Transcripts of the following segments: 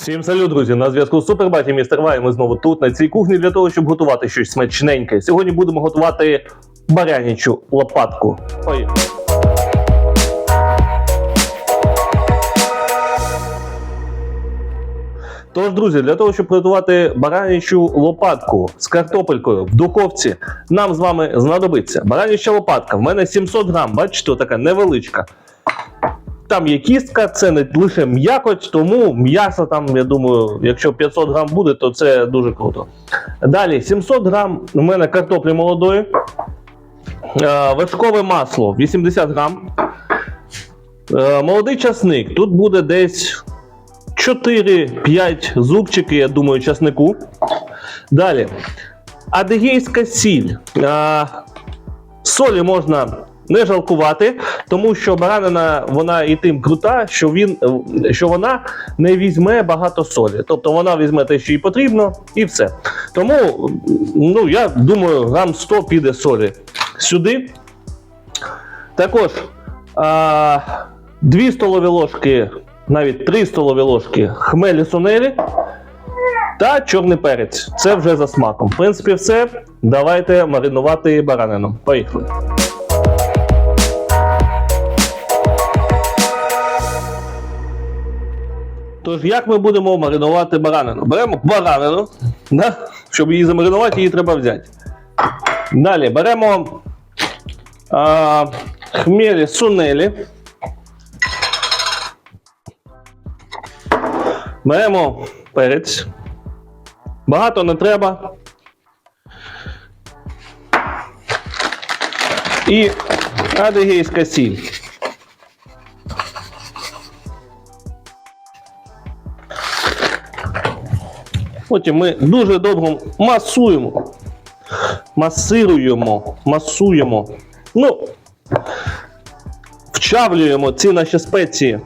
Всім салют, друзі! На зв'язку з Супербаті Містер Вай. Ми знову тут, на цій кухні, для того, щоб готувати щось смачненьке. Сьогодні будемо готувати барянічу лопатку. Ой. Тож, друзі, для того, щоб приготувати баранячу лопатку з картопелькою в духовці, нам з вами знадобиться бараняча лопатка. В мене 700 грам, бачите, така невеличка. Там є кістка, це не лише м'якоть, тому м'ясо там, я думаю, якщо 500 грам буде, то це дуже круто. Далі 700 грам у мене картоплі молодої, Е, вершкове масло 80 грам. Е, Молодий часник. Тут буде десь 4-5 зубчики, я думаю, часнику. Далі. Адигейська сіль. Е, Солі можна не жалкувати, тому що баранина вона і тим крута, що він що вона не візьме багато солі. Тобто вона візьме те, що їй потрібно, і все. Тому ну я думаю, грам 100 піде солі сюди. Також а, 2 столові ложки, навіть 3 столові ложки хмелі сунелі та чорний перець. Це вже за смаком. В принципі, все. Давайте маринувати баранину. Поїхали. Тож, як ми будемо маринувати баранину? Беремо баранину, да? щоб її замаринувати, її треба взяти. Далі беремо а, хмелі сунелі. Беремо перець. Багато не треба. І адигейська сіль. Потім ми дуже довго масуємо. Масируємо, масуємо. Ну, вчавлюємо ці наші спеції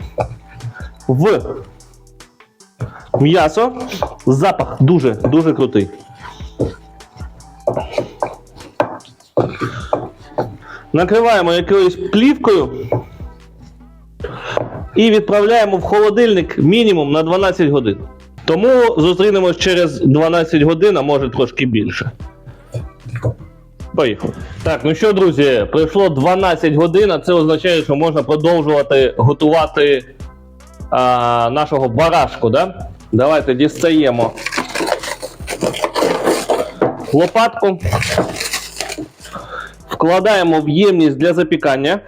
в м'ясо. Запах дуже, дуже крутий. Накриваємо якоюсь плівкою і відправляємо в холодильник мінімум на 12 годин. Тому зустрінемось через 12 годин, а може трошки більше. Поїхали. Так, ну що, друзі, пройшло 12 годин, а це означає, що можна продовжувати готувати а, нашого барашку. Да? Давайте дістаємо лопатку, вкладаємо в ємність для запікання,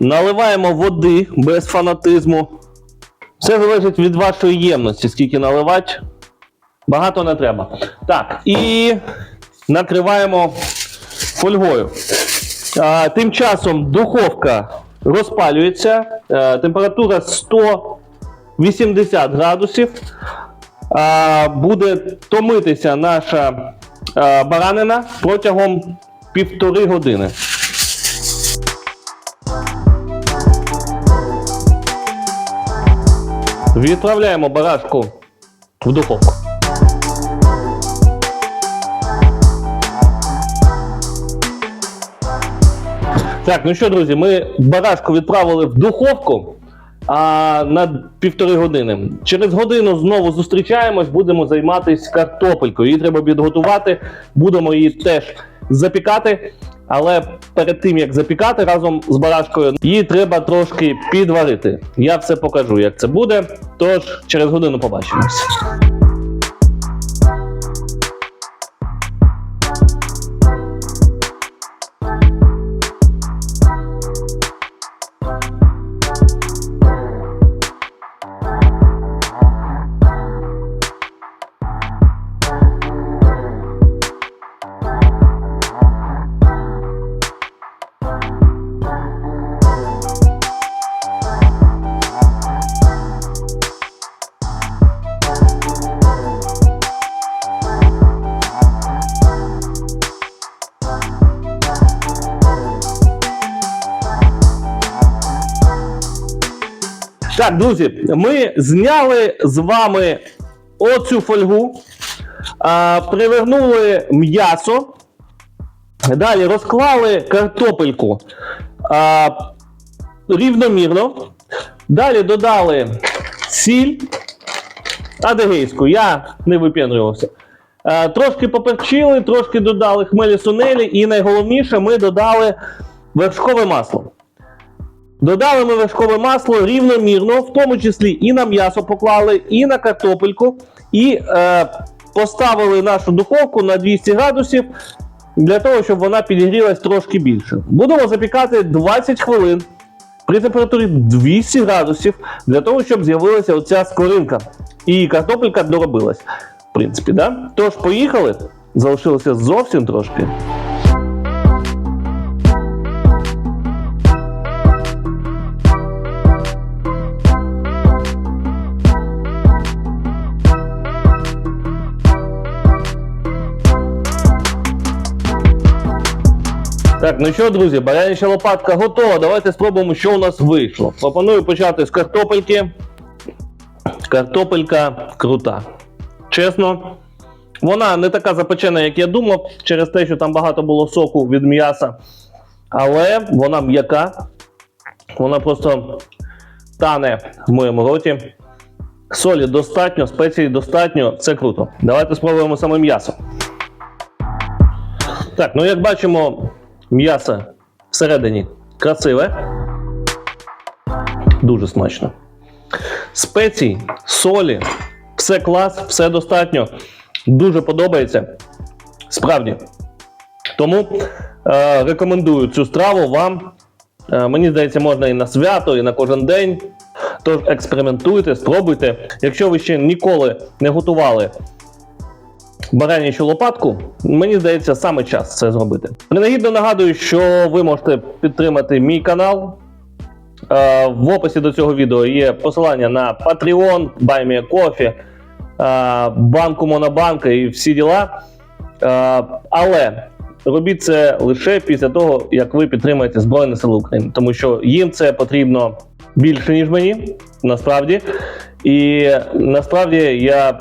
наливаємо води без фанатизму. Все залежить від вашої ємності, скільки наливати. Багато не треба. Так, і накриваємо фольгою. А, тим часом духовка розпалюється, а, температура 180 градусів. А, буде томитися наша а, баранина протягом півтори години. Відправляємо барашку в духовку. Так, ну що, друзі, ми барашку відправили в духовку а, на півтори години. Через годину знову зустрічаємось, будемо займатися картопелькою. Її треба підготувати, будемо її теж запікати. Але перед тим як запікати разом з барашкою, її треба трошки підварити. Я все покажу, як це буде. Тож через годину побачимось. Так, друзі, ми зняли з вами оцю фольгу, привернули м'ясо, далі розклали картопельку а, рівномірно. Далі додали сіль адегейську. Я не випендрювався. Е, Трошки поперчили, трошки додали хмелі сунелі, і найголовніше, ми додали вершкове масло. Додали ми вершкове масло рівномірно, в тому числі і на м'ясо поклали, і на картопельку, і е, поставили нашу духовку на 200 градусів для того, щоб вона підігрілась трошки більше. Будемо запікати 20 хвилин при температурі 200 градусів для того, щоб з'явилася оця скоринка. І картопелька доробилась. В принципі, да? Тож, поїхали. Залишилося зовсім трошки. Так, ну що, друзі, барянича лопатка готова. Давайте спробуємо, що у нас вийшло. Пропоную почати з картопельки. Картопелька крута. Чесно, вона не така запечена, як я думав, через те, що там багато було соку від м'яса. Але вона м'яка. Вона просто тане в моєму роті. Солі достатньо, спецій достатньо, це круто. Давайте спробуємо саме м'ясо. Так, ну як бачимо, м'ясо всередині красиве. Дуже смачно. Спецій, солі, все клас, все достатньо. Дуже подобається. Справді. Тому е, рекомендую цю страву вам. Е, мені здається, можна і на свято, і на кожен день. Тож експериментуйте, спробуйте. Якщо ви ще ніколи не готували баранячу лопатку, мені здається, саме час це зробити. Принагідно нагадую, що ви можете підтримати мій канал. Е, В описі до цього відео є посилання на Patreon, BuyMeACoffee, е, банку Монобанка і всі діла. Е, Але робіть це лише після того, як ви підтримаєте Збройні Сили України, тому що їм це потрібно більше, ніж мені, насправді. І насправді я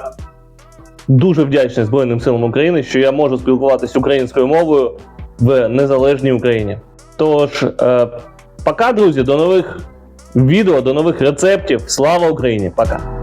дуже вдячний Збройним силам України, що я можу спілкуватися українською мовою в незалежній Україні. Тож, е, пока, друзі, до нових відео, до нових рецептів. Слава Україні! Пока!